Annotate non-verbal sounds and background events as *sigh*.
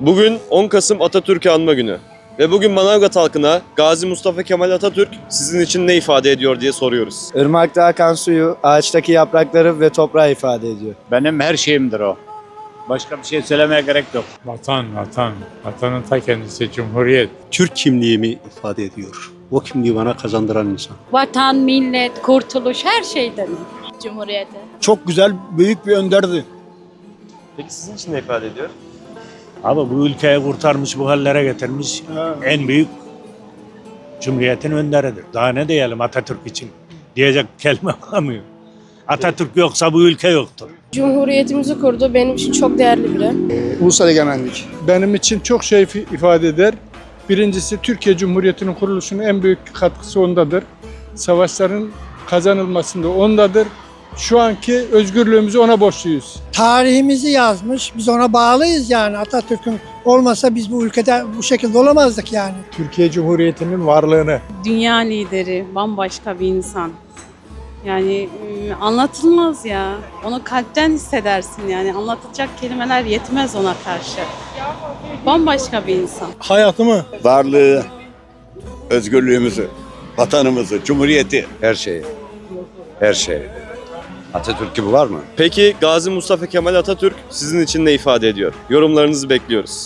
Bugün 10 Kasım Atatürk'ü anma günü. Ve bugün Manavgat halkına Gazi Mustafa Kemal Atatürk sizin için ne ifade ediyor diye soruyoruz. Irmakta akan suyu, ağaçtaki yaprakları ve toprağı ifade ediyor. Benim her şeyimdir o. Başka bir şey söylemeye gerek yok. Vatan, vatan. Vatanın ta kendisi Cumhuriyet. Türk kimliğimi ifade ediyor. O kimliği bana kazandıran insan. Vatan, millet, kurtuluş her şeyden. Cumhuriyete. Çok güzel, büyük bir önderdi. Peki sizin için ne ifade ediyor? Abi bu ülkeyi kurtarmış, bu hallere getirmiş en büyük Cumhuriyetin önderidir. Daha ne diyelim Atatürk için? Diyecek kelime *laughs* bulamıyor. Atatürk yoksa bu ülke yoktur. Cumhuriyetimizi kurdu. Benim için çok değerli biri. Ulusal egemenlik. Benim için çok şey if- ifade eder. Birincisi Türkiye Cumhuriyeti'nin kuruluşunun en büyük katkısı ondadır. Savaşların kazanılmasında ondadır. Şu anki özgürlüğümüzü ona borçluyuz. tarihimizi yazmış. Biz ona bağlıyız yani. Atatürk'ün olmasa biz bu ülkede bu şekilde olamazdık yani. Türkiye Cumhuriyeti'nin varlığını dünya lideri, bambaşka bir insan. Yani ım, anlatılmaz ya. Onu kalpten hissedersin yani. Anlatacak kelimeler yetmez ona karşı. Bambaşka bir insan. hayatımı varlığı, özgürlüğümüzü, vatanımızı, cumhuriyeti. Her şeyi. Her şey. Atatürk gibi var mı? Peki Gazi Mustafa Kemal Atatürk sizin için ne ifade ediyor? Yorumlarınızı bekliyoruz.